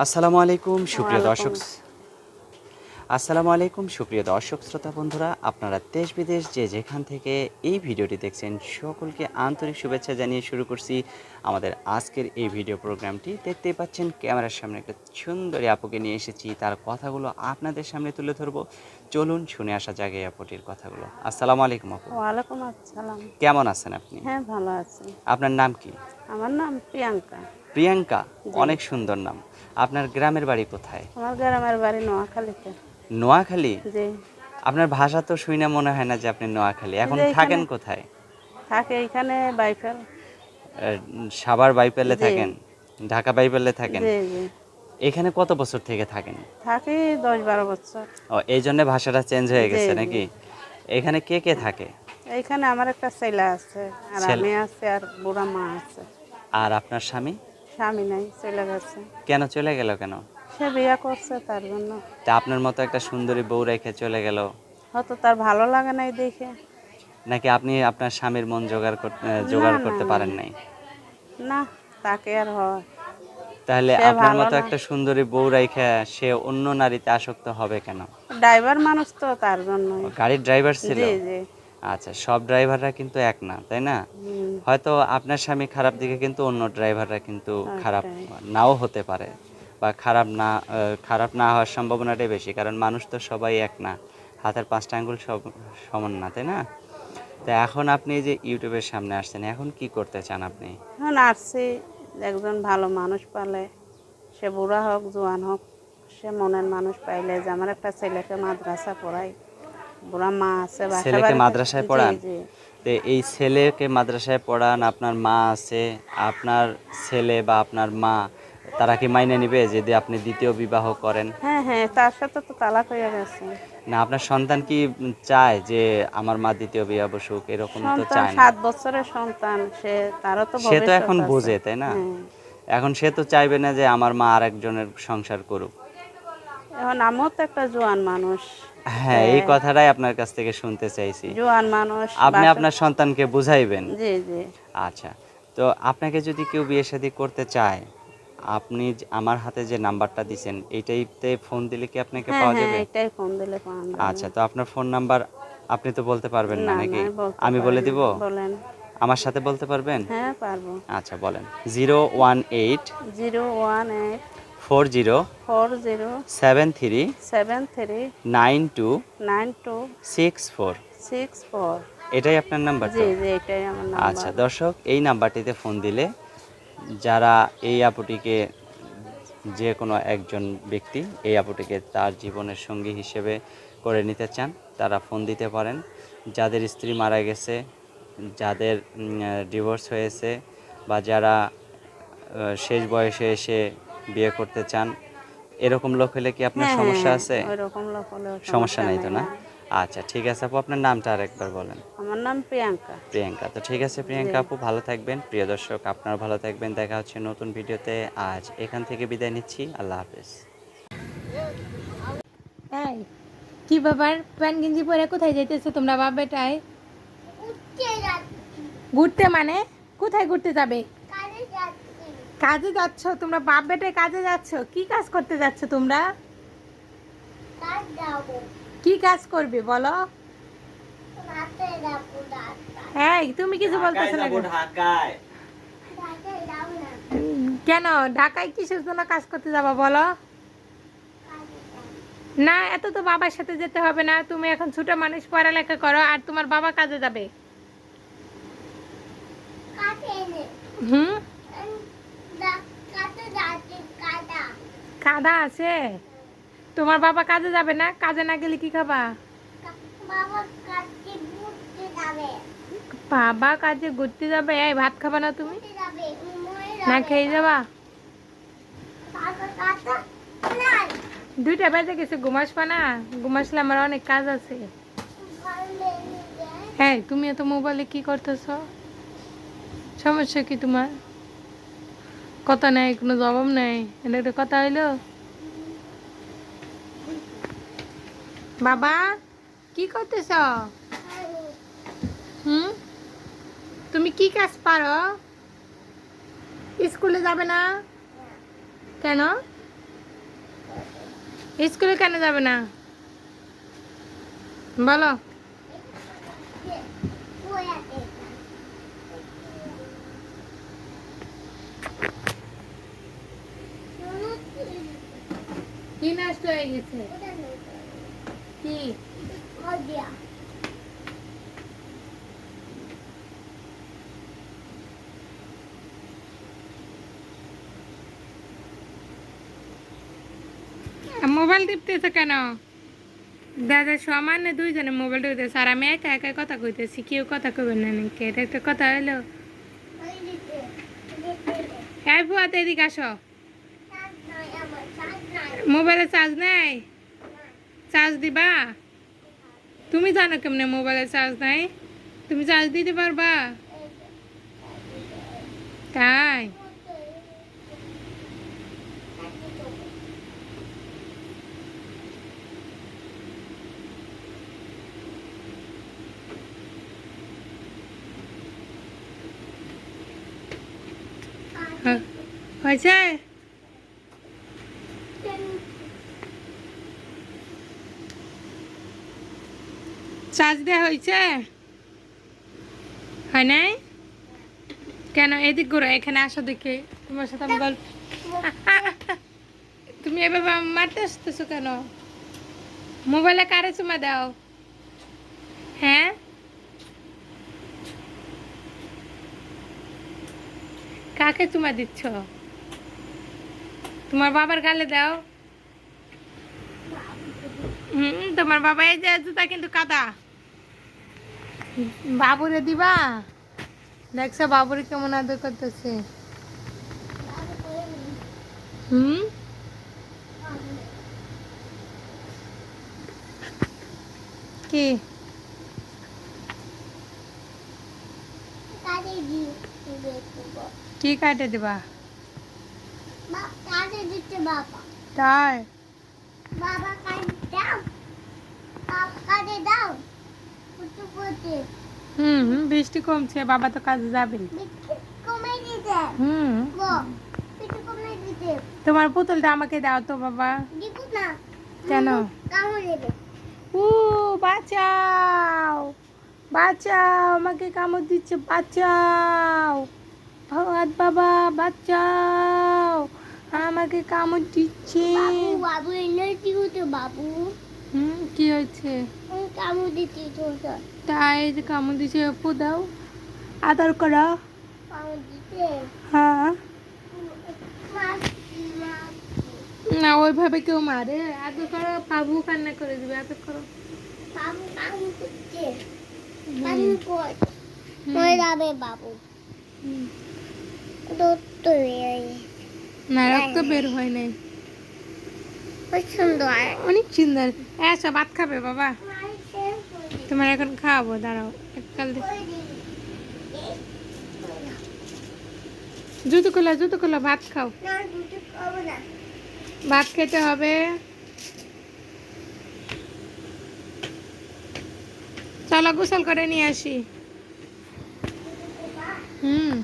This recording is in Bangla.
আসসালামু আলাইকুম সুপ্রিয় দর্শক। আসসালামু আলাইকুম সুপ্রিয় দর্শক শ্রোতা বন্ধুরা আপনারা দেশ বিদেশ যে যেখান থেকে এই ভিডিওটি দেখছেন সকলকে আন্তরিক শুভেচ্ছা জানিয়ে শুরু করছি আমাদের আজকের এই ভিডিও প্রোগ্রামটি। দেখতেই পাচ্ছেন ক্যামেরার সামনে একটা সুন্দরী আপুকে নিয়ে এসেছি। তার কথাগুলো আপনাদের সামনে তুলে ধরবো। চলুন শুনে আসা যাক এই আপুটির কথাগুলো। আসসালামু আলাইকুম আপু। ওয়ালাইকুম আসসালাম। কেমন আছেন আপনি? হ্যাঁ ভালো আছি। আপনার নাম কি? আমার নাম প্রিয়াঙ্কা। প্রিয়াঙ্কা অনেক সুন্দর নাম। আপনার গ্রামের বাড়ি কোথায়? আমার গ্রামের বাড়ি নোয়াখালীতে। নোয়াখালী? যে আপনার ভাষা তো শুনে মনে হয় না যে আপনি নোয়াখালী। এখন থাকেন কোথায়? থাকে এখানে বাইফেল। সাভার বাইপেলে থাকেন? ঢাকা বাইপেলে থাকেন? জি জি। এখানে কত বছর থেকে থাকেন? থাকি দশ বারো বছর। ও এই জন্য ভাষাটা চেঞ্জ হয়ে গেছে নাকি? এখানে কে কে থাকে? এইখানে আমার একটা ছেলে আছে আর আমি আছে আর বুড়া মা আছে। আর আপনার স্বামী? স্বামী নাই চলে গেছে। কেন চলে গেল কেন? সে বিয়ে করছে তার জন্য। তা আপনার মতো একটা সুন্দরী বউ রেখে চলে গেল। হয়তো তার ভালো লাগে নাই দেখে। নাকি আপনি আপনার স্বামীর মন জোগাড় করতে জোগাড় করতে পারেন নাই? না তাকে আর হয়। তাহলে আপনার মতো একটা সুন্দরী বউ রেখে সে অন্য নারীতে আসক্ত হবে কেন? ড্রাইভার মানুষ তো তার জন্যই। গাড়ির ড্রাইভার ছিল? আচ্ছা সব ড্রাইভাররা কিন্তু এক না তাই না? হয়তো আপনার স্বামী খারাপ দিকে কিন্তু অন্য ড্রাইভাররা কিন্তু খারাপ নাও হতে পারে বা খারাপ না খারাপ না হওয়ার সম্ভাবনাটাই বেশি কারণ মানুষ তো সবাই এক না। হাতের পাঁচটা আঙ্গুল সব সমান না তাই না? তো এখন আপনি যে ইউটিউবের সামনে আসছেন এখন কি করতে চান আপনি? এখন আসছি একজন ভালো মানুষ পালে সে বুড়া হোক জোয়ান হোক সে মনের মানুষ পাইলে যে আমার একটা ছেলেকে মাদ্রাসা পড়াই। বুড়া মা আছে ছেলেকে মাদ্রাসায় পড়ান? তো এই ছেলেকে মাদ্রাসায় পড়ান আপনার মা আছে আপনার ছেলে বা আপনার মা তারা কি মাইনে নিবে যদি আপনি দ্বিতীয় বিবাহ করেন? হ্যাঁ হ্যাঁ তার সাথে তো তালাক হয়ে গেছে। না আপনার সন্তান কি চায় যে আমার মা দ্বিতীয় বিয়ে বসুক এরকম তো চায় না? সাত বছরের সন্তান সে তারও তো সে তো এখন। বোঝে তাই না? হ্যাঁ। এখন সে তো চাইবে না যে আমার মা আরেকজনের সংসার করুক। এখন আমিও তো একটা জোয়ান মানুষ। হ্যাঁ এই কথাটাই আপনার কাছ থেকে শুনতে চাইছি। জোয়ান মানুষ আপনি আপনার সন্তানকে বুঝাইবেন। জি জি। আচ্ছা তো আপনাকে যদি কেউ বিয়ে শাদী করতে চায় আপনি আমার হাতে যে নাম্বারটা দিছেন এইটাইতে ফোন দিলে কি আপনাকে হ্যাঁ পাওয়া হ্যাঁ যাবে? এটাই ফোন দিলে পাওয়া যাবে। আচ্ছা তো আপনার ফোন নাম্বার আপনি তো বলতে পারবেন না না নাকি? আমি বলে দিব? বলেন। আমার সাথে বলতে পারবেন? হ্যাঁ পারব। আচ্ছা বলেন। Zero one eight zero one eight four zero four zero seven three seven three nine two nine two six four. Six four এটাই আপনার নাম্বার আচ্ছা দর্শক, এই নাম্বারটিতে ফোন দিলে যারা এই আপুটিকে যে কোনো একজন ব্যক্তি এই আপুটিকে তার জীবনের সঙ্গী হিসেবে করে নিতে চান, তারা ফোন দিতে পারেন। যাদের স্ত্রী মারা গেছে, যাদের ডিভোর্স হয়েছে বা যারা শেষ বয়সে এসে বিয়ে করতে চান এরকম লোক হলে কি আপনার হ্যাঁ, সমস্যা হ্যাঁ, আছে? ওই রকম লোক হলেও সমস্যা নাই তো না? আচ্ছা ঠিক আছে আপু আপনার নামটা আরেকবার বলেন। আমার নাম প্রিয়াঙ্কা। প্রিয়াঙ্কা তো ঠিক আছে প্রিয়াঙ্কা আপু ভালো থাকবেন। প্রিয় দর্শক আপনার ভালো থাকবেন। দেখা হচ্ছে নতুন ভিডিওতে। আজ এখান থেকে বিদায় নিচ্ছি। আল্লাহ হাফেজ। তাই কি ব্যাপার? প্যান্ট গেঞ্জি পরে কোথায় যাইতেছো তোমরা বাপ বেটায়? ঘুরতে মানে? কোথায় ঘুরতে যাবে? কাজে যাচ্ছ? তোমরা বাপ বেটে কাজে যাচ্ছ? কি কাজ করতে যাচ্ছ তোমরা? কি কাজ করবে বলো? এই তুমি কিছু বলতেছো না কেন? কেন? ঢাকায় কিসের জন্য কাজ করতে যাবা বলো? না এত তো বাবার সাথে যেতে হবে না। তুমি এখন ছোট মানুষ পড়ালেখা করো আর তোমার বাবা কাজে যাবে। হুম? কাদা আছে? তোমার বাবা কাজে যাবে না? কাজে না গেলে কি খাবা? বাবা কাজে ঘুরতে যাবে? এই ভাত খাবা না তুমি? না খেয়ে যাবা? দুইটা বেজে গেছে ঘুমাসবা না? ঘুমাসলে আমার অনেক কাজ আছে। হ্যাঁ তুমি এত মোবাইলে কি করতেছ? সমস্যা কি তোমার? কথা নেই, কোনো জবাব নেই। এটা একটা কথা হইল। বাবা, কি করতেছ? হুম? তুমি কি কাজ পারো? স্কুলে যাবে না? কেন? স্কুলে কেন যাবে না? বলো। কি নষ্ট হয়ে গেছে কি মোবাইল টিপতেছে কেন? দাদা, সমানে দুইজনে মোবাইল টিপতেছে, আর আমি একা একা কথা কইতেছি, কেউ কথা কইবেন না এটা একটা কথা হলো এই ফুয়াতে এদিকে আসো। মোবাইলে চার্জ নেই। চার্জ দিবা? তুমি জানো কেমনে মোবাইলে চার্জ নাই? তুমি চার্জ দিতে পারবা? তাই? হয়েছে? চার্জ দেওয়া হয়েছে? হয় নাই? কেন? এদিক ঘুরো, এখানে আসো দেখে। তোমার সাথে আমি গল্প তুমি এভাবে মারতে আসতেছো কেন? মোবাইলে কারে চুমা দাও? হ্যাঁ? কাকে চুমা দিচ্ছ? তোমার বাবার গালে দাও। হুম তোমার বাবা এই যে জুতা কিন্তু কাদা। বাবুরে দিবা? দেখছ বাবুরে কেমন আদর করতেছে। হুম? কি? কি কাটে দিবা? তাই? বাবা দাও কাটে দাও হুম হুম, বৃষ্টি কমছে বাবা তো কাজে যাবে। কমে দিতে হুম। তোমার পুতুলটা আমাকে দাও তো বাবা। কেন? উ বাঁচাও। বাঁচাও আমাকে কামড় দিচ্ছে বাঁচাও। ভগবান বাবা বাঁচাও। আমাকে কামড় দিচ্ছে। বাবু বাবু এনার্জি হতো বাবু। হুম কি হয়েছে? কামড় দিচ্ছি তাই যে কামড় দিচ্ছে অপু দাও। আদর করো। হ্যাঁ। না ওইভাবে কেউ মারে। আদর করো বাবু কান্না করে দিবে আদর করো। বাবু বাবু। রক্ত বের হয় নাই। অনেক সুন্দর। হ্যাঁ, ভাত খাবে বাবা। তোমার এখন দাঁড়াও এককাল জুতো খোলা জুতো খোলা ভাত খাও। ভাত খেতে হবে। চলো গোসল করে নিয়ে আসি। হুম।